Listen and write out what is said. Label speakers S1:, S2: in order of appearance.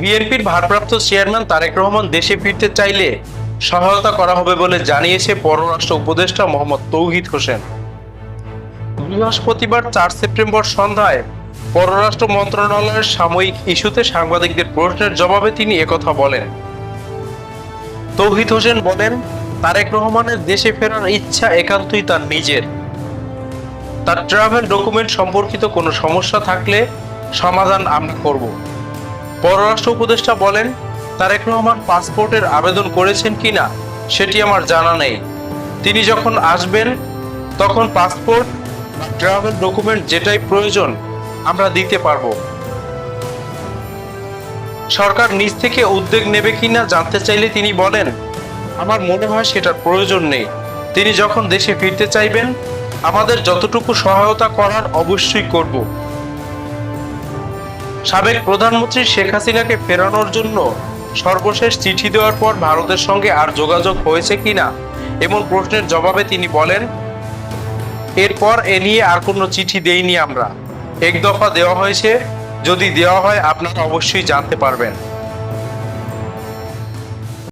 S1: বিএনপির ভারপ্রাপ্ত চেয়ারম্যান তারেক রহমান দেশে ফিরতে চাইলে সহায়তা করা হবে বলে জানিয়েছে পররাষ্ট্র উপদেষ্টা মোহাম্মদ তৌহিদ হোসেন। বৃহস্পতিবার চার সেপ্টেম্বর সন্ধ্যায় পররাষ্ট্র মন্ত্রণালয়ের সাময়িক ইস্যুতে সাংবাদিকদের প্রশ্নের জবাবে তিনি একথা বলেন। তৌহিদ হোসেন বলেন, তারেক রহমানের দেশে ফেরার ইচ্ছা একান্তই তার নিজের। তার ট্রাভেল ডকুমেন্ট সম্পর্কিত কোনো সমস্যা থাকলে সমাধান আমরা করব। পররাষ্ট্র উপদেষ্টা বলেন, তারেক রহমান পাসপোর্টের আবেদন করেছেন কিনা, সেটি আমার জানা নেই। তিনি যখন আসবেন, তখন পাসপোর্ট, ট্রাভেল ডকুমেন্ট যেটাই প্রয়োজন, আমরা দিতে পারব। সরকার নিজ থেকে উদ্যোগ নেবে কিনা জানতে চাইলে তিনি বলেন, আমার মনে হয় সেটার প্রয়োজন নেই। তিনি যখন দেশে ফিরতে চাইবেন, আমাদের যতটুকু সহায়তা করার অবশ্যই করব। সাবেক প্রধানমন্ত্রী শেখ হাসিনাকে ফেরানোর জন্য সর্বশেষ চিঠি দেওয়ার পর ভারতের সঙ্গে আর যোগাযোগ হয়েছে কিনা এমন প্রশ্নের জবাবে তিনি বলেন, এরপর এ নিয়ে আর কোনো চিঠি দেইনি আমরা। এক দফা দেওয়া হয়েছে। যদি দেওয়া হয়, আপনারা অবশ্যই জানতে পারবেন।